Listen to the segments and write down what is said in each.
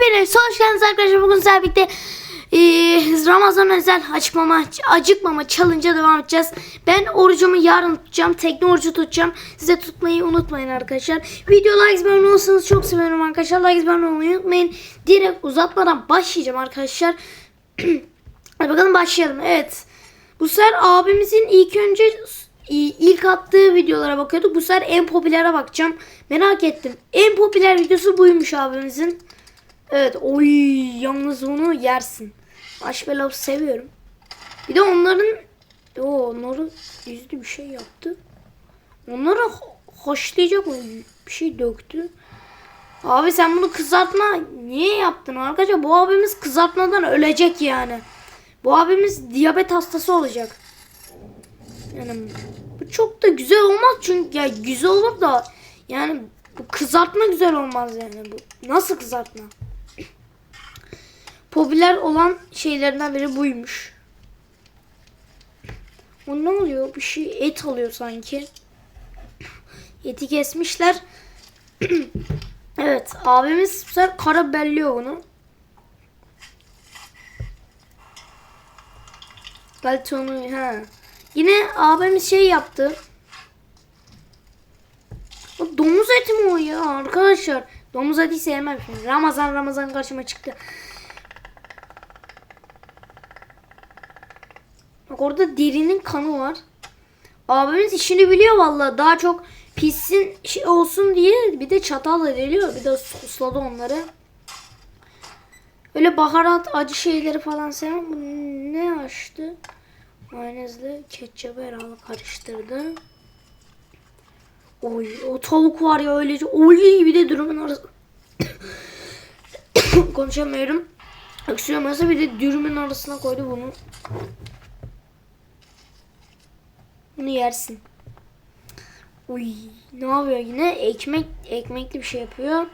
Hepiniz hoş geldiniz arkadaşlar. Bugün sizlerle birlikte eee, Ramazan özel açmama, acıkmama challenge'a devam edeceğiz. Ben orucumu yarın tutacağım. Tekne orucu tutacağım. Size tutmayı unutmayın arkadaşlar. Video like abone olursanız çok seviyorum arkadaşlar. Like abone olmayı unutmayın. Direkt uzatmadan başlayacağım arkadaşlar. Hadi bakalım başlayalım. Evet. Bu sefer abimizin ilk önce ilk attığı videolara bakıyorduk. Bu sefer en popülere bakacağım. Merak ettim. En popüler videosu buymuş abimizin. Evet. Oy yalnız onu yersin. Marshmallow seviyorum. Bir de onların o onları yüzlü bir şey yaptı. Onları ho- hoşlayacak o bir şey döktü. Abi sen bunu kızartma niye yaptın arkadaşlar? Bu abimiz kızartmadan ölecek yani. Bu abimiz diyabet hastası olacak. Yani bu çok da güzel olmaz çünkü ya güzel olur da yani bu kızartma güzel olmaz yani bu. Nasıl kızartma? Popüler olan şeylerden biri buymuş. O ne oluyor? Bir şey et alıyor sanki. Eti kesmişler. evet abimiz bu sefer karabelliyor bunu. Belki onu ha. Yine abimiz şey yaptı. O domuz eti mi o ya arkadaşlar? Domuz eti sevmem. Ramazan Ramazan karşıma çıktı. Bak orada derinin kanı var. Abimiz işini biliyor vallahi. Daha çok pissin şey olsun diye bir de çatal ediliyor. Bir de sosladı onları. Öyle baharat acı şeyleri falan sevmem. Ne açtı? Mayonezle ketçabı herhalde karıştırdı. Oy o tavuk var ya öylece. Oy bir de dürümün arası. Konuşamıyorum. Öksürüyormasa bir de dürümün arasına koydu bunu. Bunu yersin. Uy ne yapıyor yine? Ekmek ekmekli bir şey yapıyor.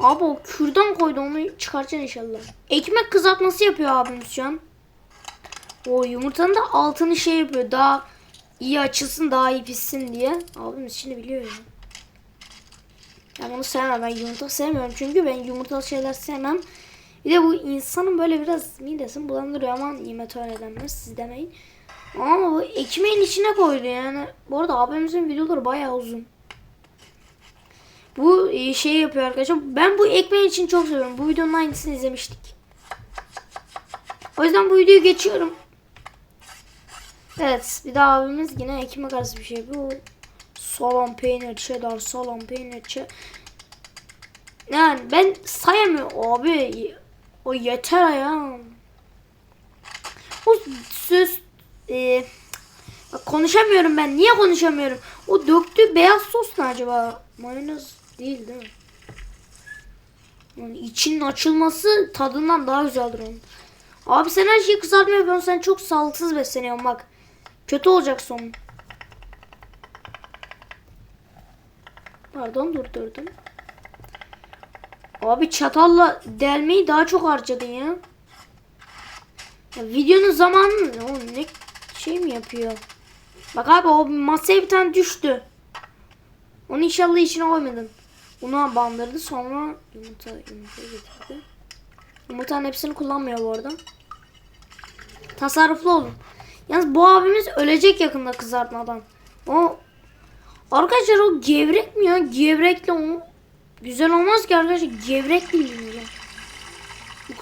Abi o kürdan koydu onu çıkaracaksın inşallah. Ekmek kızartması yapıyor abimiz şu an. O yumurtanın da altını şey yapıyor. Daha iyi açılsın daha iyi pişsin diye. Abimiz şimdi biliyor ya. Ben onu sevmem. Ben yumurta sevmiyorum. Çünkü ben yumurtalı şeyler sevmem. Bir de bu insanın böyle biraz midesini bulandırıyor. Aman nimet öyle denmez. Siz demeyin. Ama bu ekmeğin içine koydu yani. Bu arada abimizin videoları bayağı uzun. Bu e, şey yapıyor arkadaşlar. Ben bu ekmeğin için çok seviyorum. Bu videonun aynısını izlemiştik. O yüzden bu videoyu geçiyorum. Evet. Bir de abimiz yine ekmek arası bir şey. Bu salam peynir, cheddar, salam peynir, cheddar. Yani ben sayamıyorum abi. O yeter ya. O söz e, bak konuşamıyorum ben. Niye konuşamıyorum? O döktüğü beyaz sos ne acaba? Mayonez değil değil mi? Yani içinin açılması tadından daha güzeldir onun. Abi sen her şeyi kızartma yapıyorsun. Sen çok sağlıksız besleniyorsun bak. Kötü olacak sonun. Pardon durdurdum. Abi çatalla delmeyi daha çok harcadın ya. ya videonun zamanı ne şey mi yapıyor? Bak abi o masaya bir tane düştü. Onu inşallah içine koymadın. Ona bandırdı sonra yumurta yumurta getirdi. Yumurtanın hepsini kullanmıyor bu arada. Tasarruflu olun. Yalnız bu abimiz ölecek yakında kızartmadan. O arkadaşlar o gevrek mi ya? Gevrekle onu güzel olmaz ki arkadaşlar. Gevrek değil ya?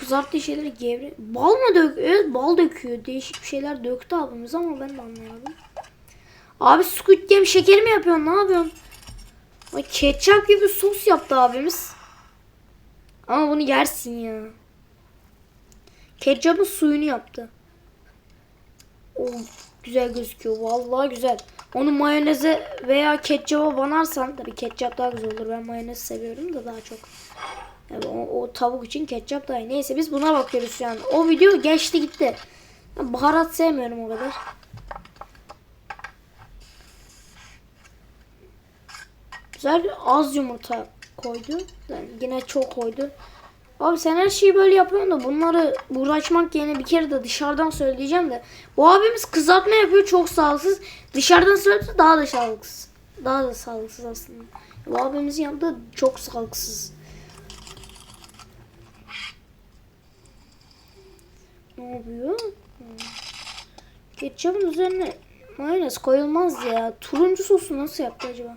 Kızarttığı şeyleri gevrek. Bal mı dök? Evet bal döküyor. Değişik bir şeyler döktü abimiz ama ben de anlayamadım. Abi Squid Game şekeri mi yapıyorsun? Ne yapıyorsun? Ay ketçap gibi sos yaptı abimiz. Ama bunu yersin ya. Ketçapın suyunu yaptı. O güzel gözüküyor. Vallahi güzel. Onu mayoneze veya ketçaba banarsan tabii ketçap daha güzel olur. Ben mayonez seviyorum da daha çok. O, o tavuk için ketçap daha iyi. Neyse biz buna bakıyoruz şu an. O video geçti gitti. Ben baharat sevmiyorum o kadar. Güzel az yumurta koydu. Yani yine çok koydu. Abi sen her şeyi böyle yapıyorsun da bunları uğraşmak yerine bir kere de dışarıdan söyleyeceğim de. Bu abimiz kızartma yapıyor çok sağlıksız. Dışarıdan söylese daha da sağlıksız. Daha da sağlıksız aslında. Bu abimizin yaptığı çok sağlıksız. Ne yapıyor? Hmm. Ketçapın üzerine mayonez koyulmaz ya. Turuncu sosu nasıl yaptı acaba?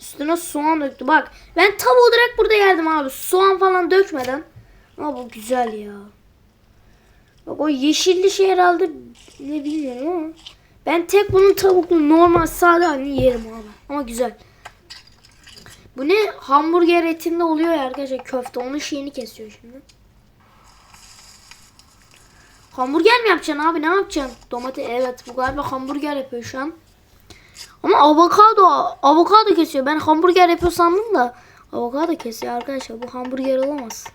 Üstüne soğan döktü. Bak ben tam olarak burada yerdim abi. Soğan falan dökmeden. Ama bu güzel ya. Bak o yeşilli şey herhalde ne bilmiyorum ama. Ben tek bunun tavuklu normal sade halini yerim abi. Ama güzel. Bu ne? Hamburger etinde oluyor ya arkadaşlar köfte. Onun şeyini kesiyor şimdi. Hamburger mi yapacaksın abi? Ne yapacaksın? Domates evet bu galiba hamburger yapıyor şu an. Ama avokado avokado kesiyor. Ben hamburger yapıyor sandım da avokado kesiyor arkadaşlar. Bu hamburger olamaz.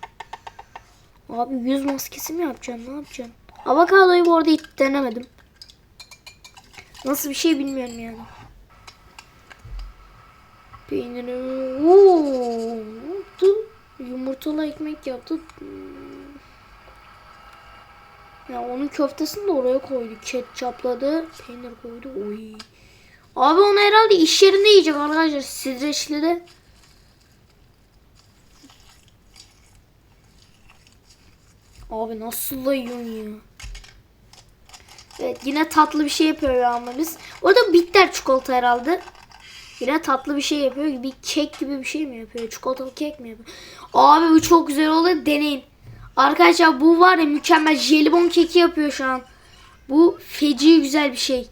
Abi yüz maskesi mi yapacaksın? Ne yapacaksın? Avokadoyu bu arada hiç denemedim. Nasıl bir şey bilmiyorum yani. Peyniri. Oo? Yumurtalı ekmek yaptı. Ya onun köftesini de oraya koydu. Ketçapladı. Peynir koydu. Oy. Abi onu herhalde iş yerinde yiyecek arkadaşlar. Streçli de. Abi nasıl da yiyorsun ya? Evet yine tatlı bir şey yapıyor ama biz. O bitter çikolata herhalde. Yine tatlı bir şey yapıyor. Bir kek gibi bir şey mi yapıyor? Çikolatalı kek mi yapıyor? Abi bu çok güzel oluyor. Deneyin. Arkadaşlar bu var ya mükemmel jelibon keki yapıyor şu an. Bu feci güzel bir şey.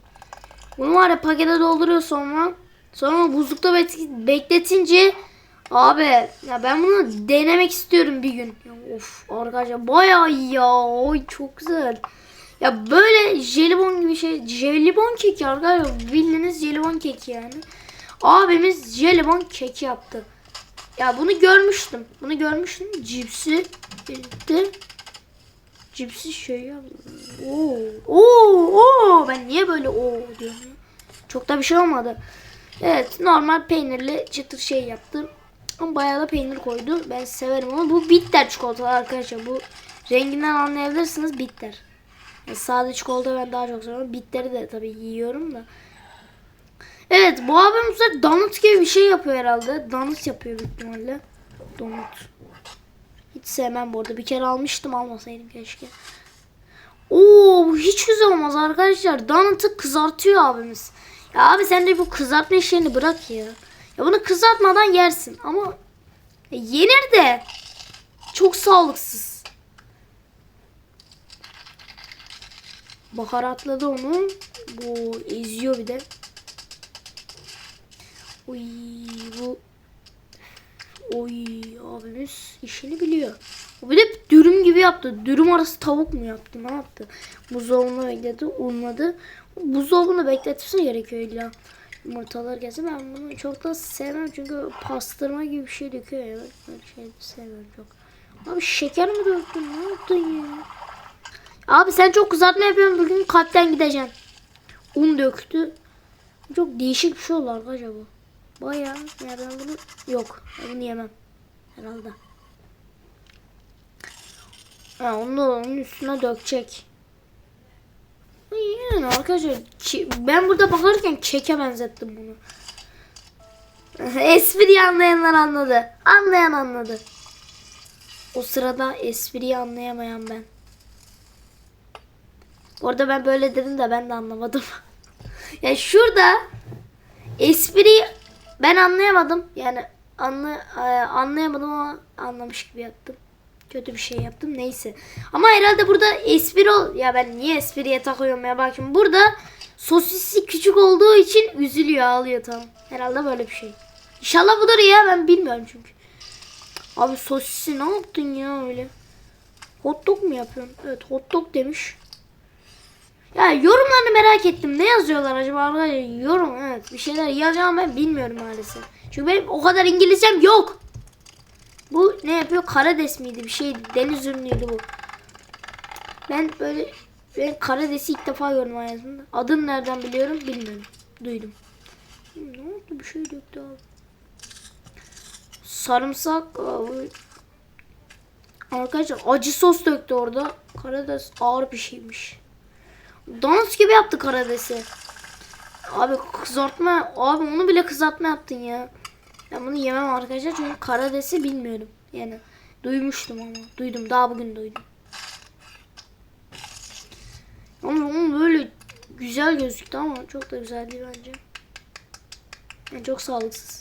Bunu var ya pakete dolduruyor sonra. Sonra buzlukta bek- bekletince abi ya ben bunu denemek istiyorum bir gün. Of arkadaşlar bayağı iyi ya. Oy çok güzel. Ya böyle jelibon gibi şey. Jelibon keki arkadaşlar. Bildiğiniz jelibon keki yani. Abimiz jelibon keki yaptı. Ya bunu görmüştüm. Bunu görmüştüm. Cipsi birlikte. Cipsi şey ya. Oo. Oo. Oo. Ben niye böyle o diyorum. Çok da bir şey olmadı. Evet normal peynirli çıtır şey yaptım. Ama bayağı da peynir koydu. Ben severim ama bu bitter çikolata arkadaşlar. Bu renginden anlayabilirsiniz bitter. Yani sade çikolata ben daha çok seviyorum. Bitter'i de tabii yiyorum da. Evet bu abimiz de donut gibi bir şey yapıyor herhalde. Donut yapıyor büyük ihtimalle. Donut. Hiç sevmem bu arada. Bir kere almıştım almasaydım keşke. Oo bu hiç güzel olmaz arkadaşlar. Donut'ı kızartıyor abimiz. Ya abi sen de bu kızartma işlerini bırak ya. Ya bunu kızartmadan yersin ama ya yenir de çok sağlıksız. Baharatladı onu. Bu eziyor bir de. Oy bu Oy abimiz işini biliyor. Bir de dürüm gibi yaptı. Dürüm arası tavuk mu yaptı? Ne yaptı? Buzdolabına bekledi, unladı. Buzdolabında bekletmesi gerekiyor illa. Yumurtalar gelsin. Ben bunu çok da sevmem çünkü pastırma gibi bir şey döküyor ya. Böyle şey sevmiyorum çok. Abi şeker mi döktün? Ne yaptın ya? Abi sen çok kızartma yapıyorsun. Bugün kalpten gideceksin. Un döktü. Çok değişik bir şey oldu arkadaşlar bu. Bayağı. Ya ben bunu yok. Ben bunu yemem. Herhalde. Ha, onu da onun üstüne dökecek. Yani arkadaşlar ben burada bakarken keke benzettim bunu. Espriyi anlayanlar anladı. Anlayan anladı. O sırada espriyi anlayamayan ben. Orada ben böyle dedim de ben de anlamadım. ya şurada espriyi ben anlayamadım. Yani anla, e, anlayamadım ama anlamış gibi yaptım. Kötü bir şey yaptım neyse. Ama herhalde burada espri ol... Ya ben niye espriye takıyorum ya bak şimdi burada sosisi küçük olduğu için üzülüyor ağlıyor tamam. Herhalde böyle bir şey. İnşallah budur ya ben bilmiyorum çünkü. Abi sosisi ne yaptın ya öyle? Hot dog mu yapıyorsun? Evet hot dog demiş. Ya yorumlarını merak ettim. Ne yazıyorlar acaba arkadaşlar? Yorum evet bir şeyler yazacağım ben bilmiyorum maalesef. Çünkü benim o kadar İngilizcem yok. Bu ne yapıyor? Karades miydi? Bir şeydi. Deniz ürünüydü bu. Ben böyle ben Karades'i ilk defa gördüm hayatımda. Adını nereden biliyorum bilmiyorum. Duydum. Ne oldu? Bir şey döktü abi. Sarımsak abi. Arkadaşlar acı sos döktü orada. Karades ağır bir şeymiş. Dans gibi yaptı karadesi. Abi kızartma. Abi onu bile kızartma yaptın ya. Ben bunu yemem arkadaşlar çünkü karadesi bilmiyorum. Yani duymuştum ama. Duydum daha bugün duydum. güzel gözüktü ama çok da güzel değil bence. Yani çok sağlıksız.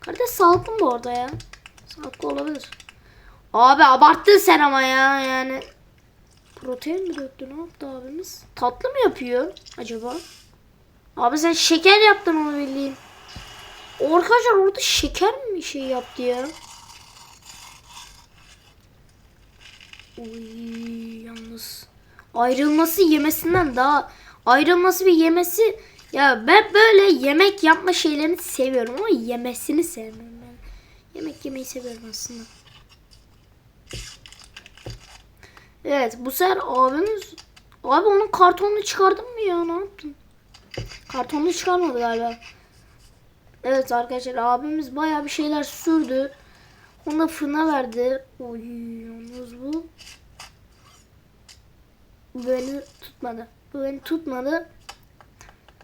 Karides sağlıklı mı bu arada ya? Sağlıklı olabilir. Abi abarttın sen ama ya yani. Protein mi döktü ne yaptı abimiz? Tatlı mı yapıyor acaba? Abi sen şeker yaptın onu bildiğin. Arkadaşlar orada şeker mi şey yaptı ya? Uy, yalnız ayrılması yemesinden daha ayrılması bir yemesi ya ben böyle yemek yapma şeylerini seviyorum ama yemesini sevmiyorum ben. Yemek yemeyi seviyorum aslında. Evet bu sefer abimiz abi onun kartonunu çıkardın mı ya ne yaptın? Kartonunu çıkarmadı galiba. Evet arkadaşlar abimiz baya bir şeyler sürdü. Onu da fırına verdi. Oy yalnız bu. Beni tutmadı. Beni tutmadı.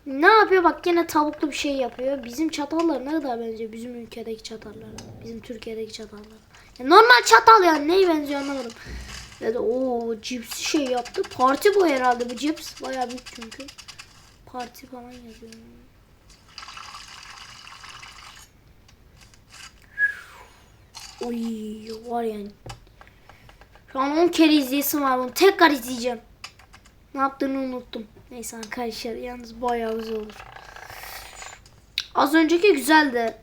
Ne yapıyor? Bak gene tavuklu bir şey yapıyor. Bizim çatallar ne kadar benziyor bizim ülkedeki çatallara. Bizim Türkiye'deki çatallara. Ya normal çatal yani neye benziyor anlamadım. Ya da o cips şey yaptı. Parti bu herhalde bu cips. Bayağı büyük çünkü. Parti falan yazıyor. Oy var yani. Şu an 10 kere izleyesim var bunu. Tekrar izleyeceğim. Ne yaptığını unuttum. Neyse arkadaşlar yalnız bayağı güzel olur. Az önceki güzeldi.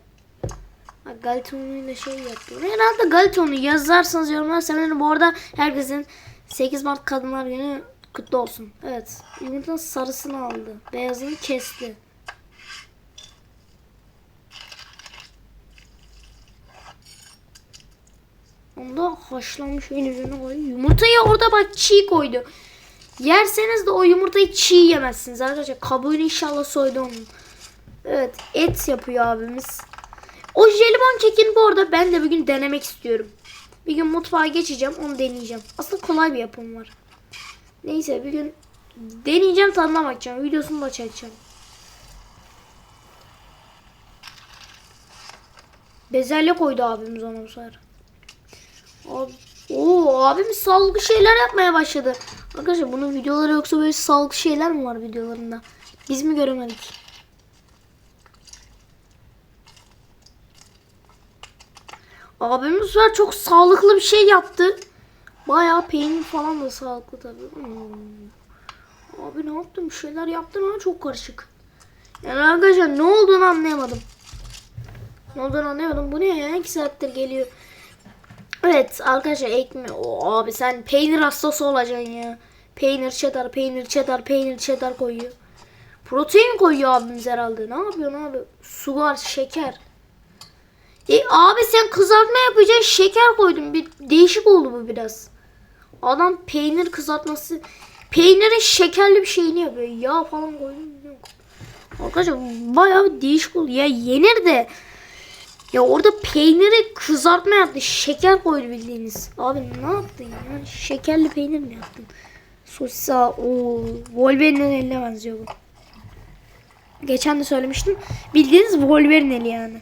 Bak Galton'uyla şey yapıyor. Herhalde Galton'u yazarsanız yorumlar sevinirim. Bu arada herkesin 8 Mart Kadınlar Günü kutlu olsun. Evet. Yumurtanın sarısını aldı. Beyazını kesti. Onu da haşlanmış şeyin üzerine koydu. Yumurtayı orada bak çiğ koydu. Yerseniz de o yumurtayı çiğ yemezsiniz arkadaşlar. Kabuğunu inşallah soydu onun. Evet et yapıyor abimiz. O jelibon kekini bu arada ben de bir gün denemek istiyorum. Bir gün mutfağa geçeceğim onu deneyeceğim. Aslında kolay bir yapım var. Neyse bir gün deneyeceğim tadına bakacağım. Videosunu da çekeceğim. Bezelye koydu abimiz ona bu sefer. Abi, oo, abimiz sağlıklı şeyler yapmaya başladı. Arkadaşlar bunun videoları yoksa böyle sağlıklı şeyler mi var videolarında? Biz mi göremedik? Abimiz bu sefer çok sağlıklı bir şey yaptı. Bayağı peynir falan da sağlıklı tabii. Hmm. Abi ne yaptın? Bir şeyler yaptın ama çok karışık. Yani arkadaşlar ne olduğunu anlayamadım. Ne olduğunu anlayamadım. Bu ne ya? 2 saattir geliyor. Evet arkadaşlar ekme. O abi sen peynir hastası olacaksın ya. Peynir cheddar, peynir cheddar, peynir cheddar koyuyor. Protein koyuyor abimiz herhalde. Ne yapıyorsun abi? Su var, şeker. E abi sen kızartma yapacaksın şeker koydun. Bir değişik oldu bu biraz. Adam peynir kızartması peynirin şekerli bir şeyini yapıyor. Yağ falan koydum. Arkadaşlar bayağı değişik oldu. Ya yenir de ya orada peyniri kızartma yaptı. Şeker koydu bildiğiniz. Abi ne yaptın ya? Şekerli peynir mi yaptın? Sosisa o Wolverine'in eline benziyor bu. Geçen de söylemiştim. Bildiğiniz Wolverine eli yani.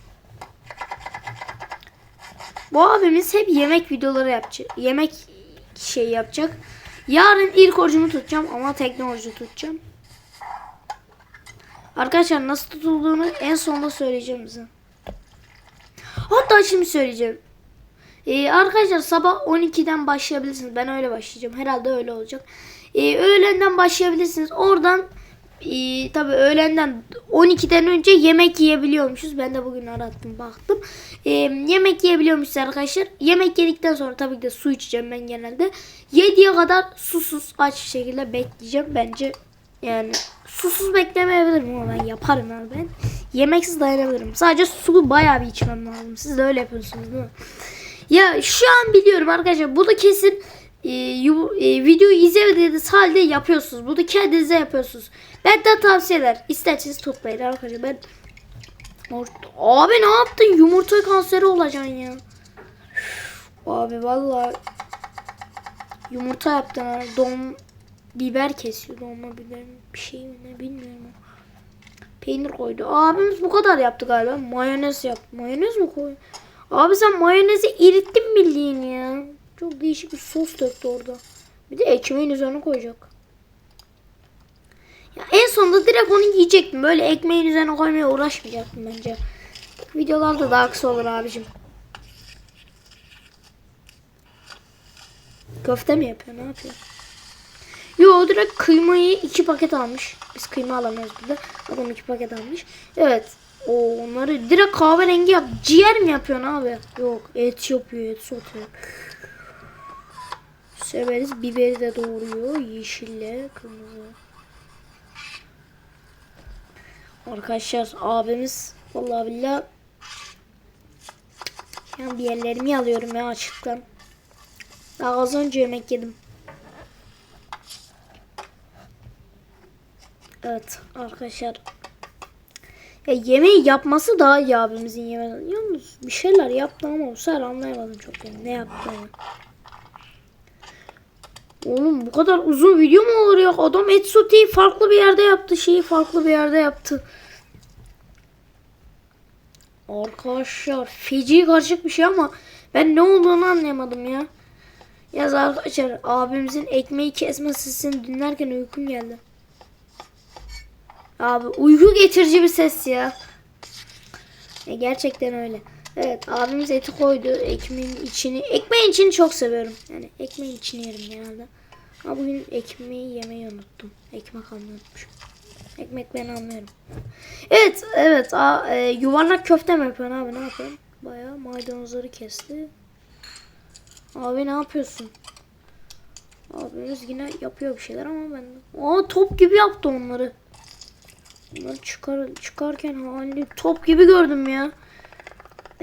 Bu abimiz hep yemek videoları yapacak. Yemek şey yapacak. Yarın ilk orucumu tutacağım ama teknoloji tutacağım. Arkadaşlar nasıl tutulduğunu en sonunda söyleyeceğim size. Hatta şimdi söyleyeceğim. Ee, arkadaşlar sabah 12'den başlayabilirsiniz. Ben öyle başlayacağım. Herhalde öyle olacak. Ee, öğlenden başlayabilirsiniz. Oradan e, tabii öğlenden 12'den önce yemek yiyebiliyormuşuz. Ben de bugün arattım baktım. E, yemek yiyebiliyormuşuz arkadaşlar. Yemek yedikten sonra tabii ki de su içeceğim ben genelde. 7'ye kadar susuz aç bir şekilde bekleyeceğim. Bence yani susuz beklemeyebilirim ama ben yaparım abi ben. Yemeksiz dayanabilirim. Sadece su bayağı bir içmem lazım. Siz de öyle yapıyorsunuz değil mi? Ya şu an biliyorum arkadaşlar. Bu da kesin e, yu- e, videoyu izlemediğiniz halde yapıyorsunuz. Bunu kendinize yapıyorsunuz. Ben de tavsiyeler. İsterseniz tutmayın arkadaşlar. Ben Abi ne yaptın? Yumurta kanseri olacaksın ya. Abi vallahi yumurta yaptın ha. Don biber kesiyor. Dolma biber bir şey mi ne bilmiyorum. Peynir koydu. Abimiz bu kadar yaptı galiba. Mayonez yaptı. Mayonez mi koy? Abi sen mayonezi erittin bildiğin ya. Çok değişik bir sos döktü orada. Bir de ekmeğin üzerine koyacak. Ya en sonunda direkt onu yiyecektim. Böyle ekmeğin üzerine koymaya uğraşmayacaktım bence. Videolar da daha kısa olur abicim. Köfte mi yapıyor? Ne yapıyor? Yo direkt kıymayı iki paket almış. Biz kıyma alamıyoruz burada. Adam iki paket almış. Evet. O onları direkt kahverengi yap. Ciğer mi yapıyorsun abi? Yok et yapıyor et sotuyor. Severiz. Biberi de doğruyor. Yeşille kırmızı. Arkadaşlar abimiz vallahi billah yani bir yerlerimi yalıyorum ya açıktan. Daha az önce yemek yedim. Evet arkadaşlar. Ya yemeği yapması daha iyi abimizin yemeği. Yalnız bir şeyler yaptı ama bu sefer anlayamadım çok yani ne yaptığını. Oğlum bu kadar uzun video mu olur ya? Adam et soteyi farklı bir yerde yaptı. Şeyi farklı bir yerde yaptı. Arkadaşlar feci karışık bir şey ama ben ne olduğunu anlayamadım ya. Yaz arkadaşlar abimizin ekmeği kesme sesini dinlerken uykum geldi. Abi uyku getirici bir ses ya. E, gerçekten öyle. Evet abimiz eti koydu. Ekmeğin içini. Ekmeğin içini çok seviyorum. Yani ekmeğin içini yerim genelde. Ama bugün ekmeği yemeyi unuttum. Ekmek almayı. Ekmek ben anlıyorum. Evet evet. A, e, yuvarlak köfte mi yapıyorsun abi ne yapıyorsun? Bayağı maydanozları kesti. Abi ne yapıyorsun? Abimiz yine yapıyor bir şeyler ama ben Aa top gibi yaptı onları. Onları çıkar, çıkarken hali top gibi gördüm ya.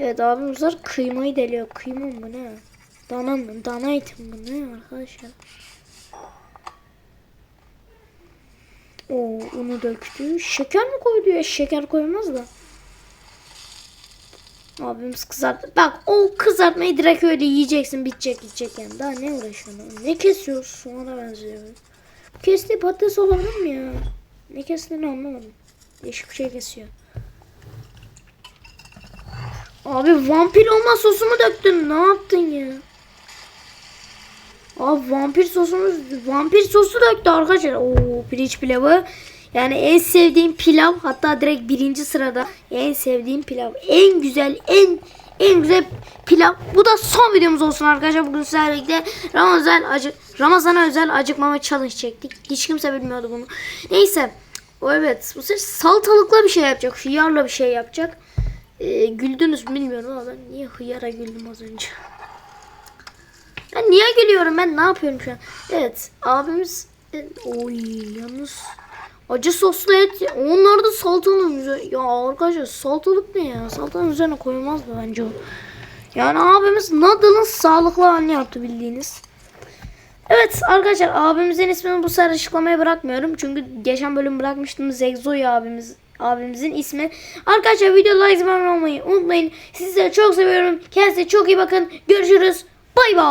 Evet abimizler kıymayı deliyor. Kıyma mı ne? Dana mı? Dana eti mi ne arkadaşlar? O unu döktü. Şeker mi koydu ya? Şeker koymaz da. Abimiz kızarttı. Bak o kızartmayı direkt öyle yiyeceksin. Bitecek gidecek yani. Daha ne uğraşıyorsun? Ne kesiyorsun? Soğana benziyor. Kestiği patates olabilir mi ya? Ne kestiğini anlamadım. Değişik bir şey kesiyor. Abi vampir olma sosumu döktün. Ne yaptın ya? Abi vampir sosumuz vampir sosu döktü arkadaşlar. Oo pirinç pilavı. Yani en sevdiğim pilav hatta direkt birinci sırada en sevdiğim pilav. En güzel en en güzel pilav. Bu da son videomuz olsun arkadaşlar. Bugün sizlerle birlikte Ramazan acı Ramazan'a özel acıkmama challenge çektik. Hiç kimse bilmiyordu bunu. Neyse. O evet. Bu sefer salatalıkla bir şey yapacak. Hıyarla bir şey yapacak. Ee, güldünüz bilmiyorum ama ben niye hıyara güldüm az önce. Ben niye gülüyorum ben ne yapıyorum şu an? Evet abimiz e, oy yalnız acı soslu et onlar da salatanın üzerine ya arkadaşlar salatalık ne ya salatanın üzerine koyulmaz mı bence o? Yani abimiz noodle'ın sağlıklı halini yaptı bildiğiniz. Evet arkadaşlar abimizin ismini bu sefer açıklamaya bırakmıyorum. Çünkü geçen bölüm bırakmıştım Zegzoy abimiz abimizin ismi. Arkadaşlar video like abone olmayı unutmayın. Sizleri çok seviyorum. Kendinize çok iyi bakın. Görüşürüz. Bay bay.